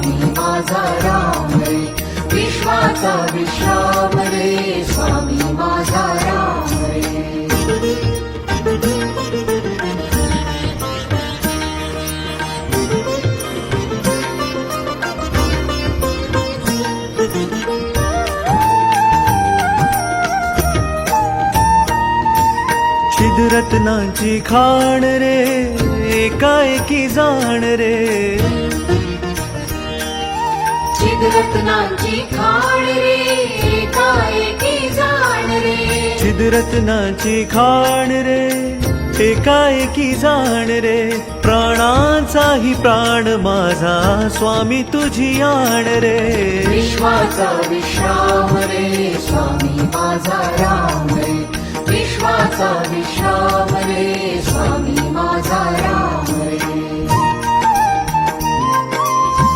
स्वामी माझा राम रे. विश्वाचा विश्राम रे. स्वामी माझा राम रे. रत्नांची खाण रे एकाएकी जाण रे. चिदरत्नांची खाण रे एकाएकी जाण रे. छिदरत्नांची खाण रे एकाएकी जाण रे. प्राणांचाही प्राण माझा स्वामी तुझी आण रे. विश्वाचा विश्राम रे स्वामी माझा राम रे. विश्वाचा विश्राम रे